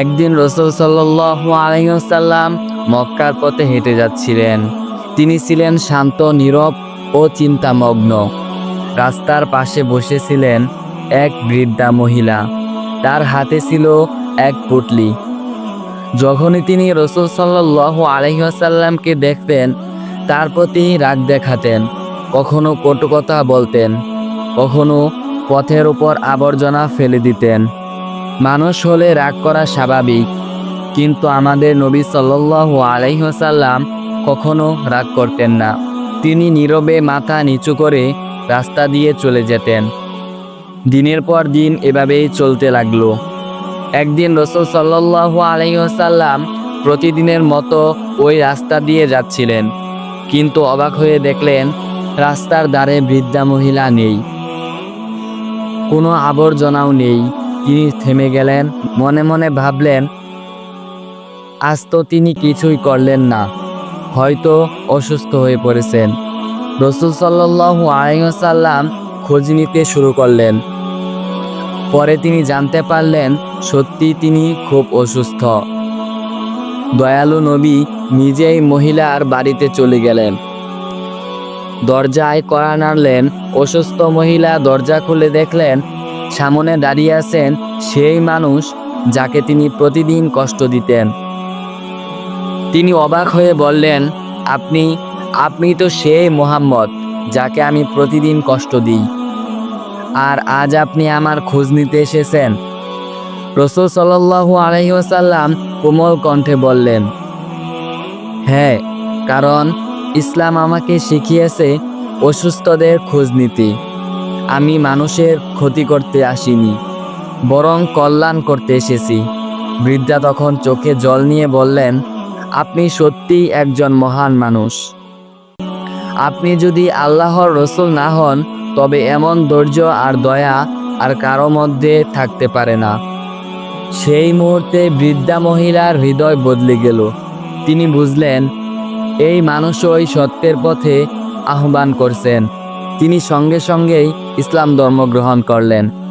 একদিন রসুল সাল্লু আলহিসাল্লাম মক্কার পথে হেঁটে যাচ্ছিলেন। তিনি ছিলেন শান্ত, নীরব ও চিন্তামগ্ন। রাস্তার পাশে বসেছিলেন এক বৃদ্ধা মহিলা। তার হাতে ছিল এক পুটলি। যখনই তিনি রসুল সাল্লাহ আলহিহাসাল্লামকে দেখতেন, তার প্রতি রাগ দেখাতেন, কখনো কটু কথা বলতেন, কখনো পথের উপর আবর্জনা ফেলে দিতেন। মানুষ হলে রাগ করা স্বাভাবিক, কিন্তু আমাদের নবী সাল্লাল্লাহু আলাইহাসাল্লাম কখনো রাগ করতেন না। তিনি নীরবে মাথা নিচু করে রাস্তা দিয়ে চলে যেতেন। দিনের পর দিন এভাবেই চলতে লাগল। একদিন রসুল সাল্লাল্লাহু আলাইহাসাল্লাম প্রতিদিনের মতো ওই রাস্তা দিয়ে যাচ্ছিলেন, কিন্তু অবাক হয়ে দেখলেন রাস্তার ধারে বৃদ্ধা মহিলা নেই, কোনো আবর্জনাও নেই। তিনি থেমে গেলেন, মনে মনে ভাবলেন, আজ তো তিনি কিছুই করলেন না, হয়তো অসুস্থ হয়ে পড়েছেন। রসুল সাল্লু আলাইসাল্লাম খোঁজ নিতে শুরু করলেন। পরে তিনি জানতে পারলেন, সত্যি তিনি খুব অসুস্থ। দয়ালু নবী নিজেই মহিলার বাড়িতে চলে গেলেন। দরজায় কড়া নাড়লেন, অসুস্থ মহিলা দরজা খুলে দেখলেন সামনে দাঁড়িয়ে আছেন সেই মানুষ যাকে তিনি প্রতিদিন কষ্ট দিতেন। তিনি অবাক হয়ে বললেন, আপনি আপনি তো সেই মোহাম্মদ যাকে আমি প্রতিদিন কষ্ট দিই। আর আজ আপনি আমার খোঁজ নিতে এসেছেন। রসুল সাল্লাহু আলহিহাসাল্লাম কোমল কণ্ঠে বললেন হ্যাঁ কারণ ইসলাম আমাকে শিখিয়েছে অসুস্থদের খোঁজ নিতে। আমি মানুষের ক্ষতি করতে আসিনি, বরং কল্যাণ করতে এসেছি। বৃদ্ধা তখন চোখে জল নিয়ে বললেন, আপনি সত্যিই একজন মহান মানুষ। আপনি যদি আল্লাহর রসুল না হন, তবে এমন ধৈর্য আর দয়া আর কারও মধ্যে থাকতে পারে না। সেই মুহূর্তে বৃদ্ধা মহিলার হৃদয় বদলে গেল। তিনি বুঝলেন, এই মানুষই সত্যের পথে আহ্বান করছেন। তিনি সঙ্গে সঙ্গেই ইসলাম ধর্ম গ্রহণ করলেন।